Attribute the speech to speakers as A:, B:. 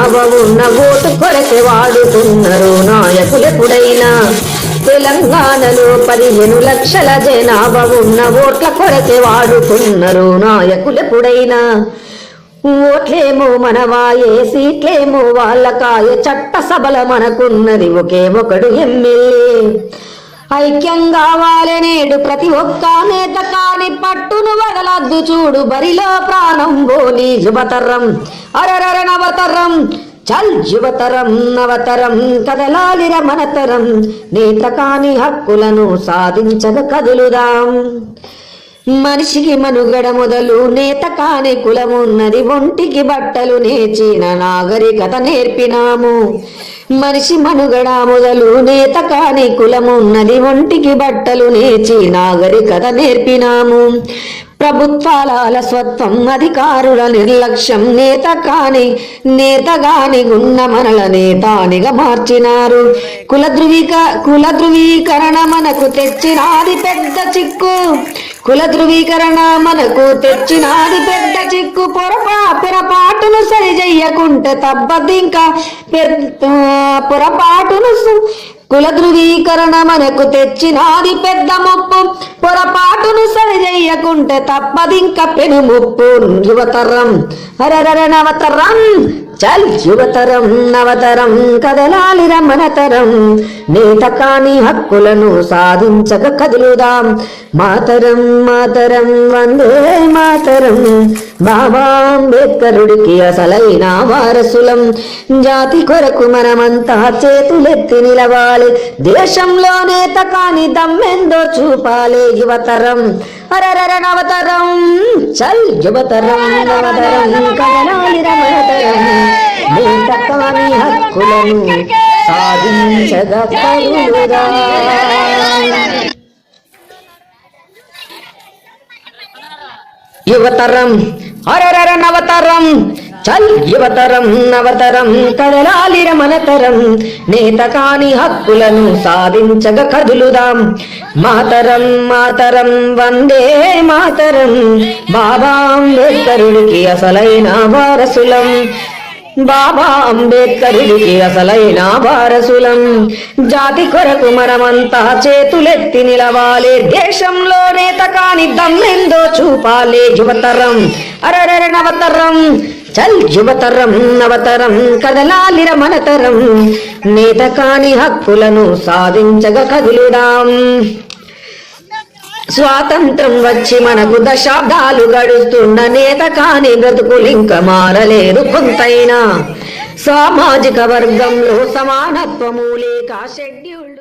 A: లాభమున్న ఉన్న ఓటు కొరకే వాడుతున్నారు నాయకులెప్పుడైనా. తెలంగాణలో పదిహేను లక్షల జనాభా ఉన్న ఓట్ల కొరకే వాడుతున్నారు నాయకులెప్పుడైనా. ఓట్లేమో మనవాయే సీట్లేమో వాళ్ళకాయ చట్ట సభల మనకున్నది ఒకే ఒకడు ఎమ్మెల్యే. ఐక్యం కావాలి నేడు ప్రతి ఒక్క నేత కాని పట్టును వదలద్దు చూడు బరిలో ప్రాణం బోలి జుబతరం అరరర నవతరం చల్ యువతరం నవతరం కదలాలిర మనతరం నేత కాని హక్కులను సాధించగ కదులుదాం. మనిషికి మనుగడ మొదలు నేత కాని కులమున్నది ఒంటికి బట్టలు నేచిన నాగరికత నేర్పినాము. మనిషి మనుగడ మొదలు నేత కాని కులమున్నది ఒంటికి బట్టలు నేర్చి నాగరికత నేర్పినాము. ప్రభుత్వాల అలస్వత్వం అధికారుల నిర్లక్ష్యం నేత కాని నేతగాని గున్న మనల నేతానిగా మార్చినారు. కుల ధృవీక కుల ధృవీకరణ మనకు తెచ్చినాది పెద్ద చిక్కు. కుల ధృవీకరణ మనకు తెచ్చినాది పెద్ద చిక్కు. పొరపా పొరపాటును సరి చెయ్యకుంటే తప్పదింకా పెద్ద పొరపాటును కుల ధృవీకరణ మనకు తెచ్చినాది పెద్ద ముప్పు. పొరపాటును సరిజెయ్యకుంటే తప్పదింక పెను ముప్పు. యువతరం హరరర నవతరం చల్ యువతరం నవతరం కదలాలిర మనతరం. నేత కాని హక్కులను సాధించక కదులుదాం. మాతరం మాతరం వందే మాతరం. బాబా అంబేద్కరుడికి అసలైన వారసులం. జాతి కొరకు మనమంతా చేతులెత్తి నిలవాలి. దేశంలో నేత కాని దమ్మెందో చూపాలి యువతరం. అరరర నవతరం చల్ యువతరం నవతరం కదలాలి రమణతరం. నేత కాని హక్కులను సాధించగలుగుదా యువతరం అరరర నవతరం చల్ యువతరం నవతరం కదలాలిర మనతరం నేత కాని హక్కులను సాధించగ కదులుదాం. మాతరం మాతరం వందే మాతరం బాబా అంబేద్కరుడికి అసలైన వారసులం. బాబా అంబేద్కరుడికి అసలైన వారసులం. జాతి కొరకు మనమంతా చేతులెత్తి నిలవాలి. దేశంలో నేత కాని దమ్మెందో చూపాలి యువతరం. అరరర నవతరం చల్ యువతరం నవతరం కదలాలిర మనతరం. నేత కాని హక్కులను సాధించగ కదులుదాం. స్వాతంత్రం వచ్చి మనకు దశాబ్దాలు గడుస్తున్న నేత కాని బ్రతుకులింక మారలేదు కొంతైనా. సామాజిక వర్గంలో సమానత్వము లేక షెడ్యూల్డ్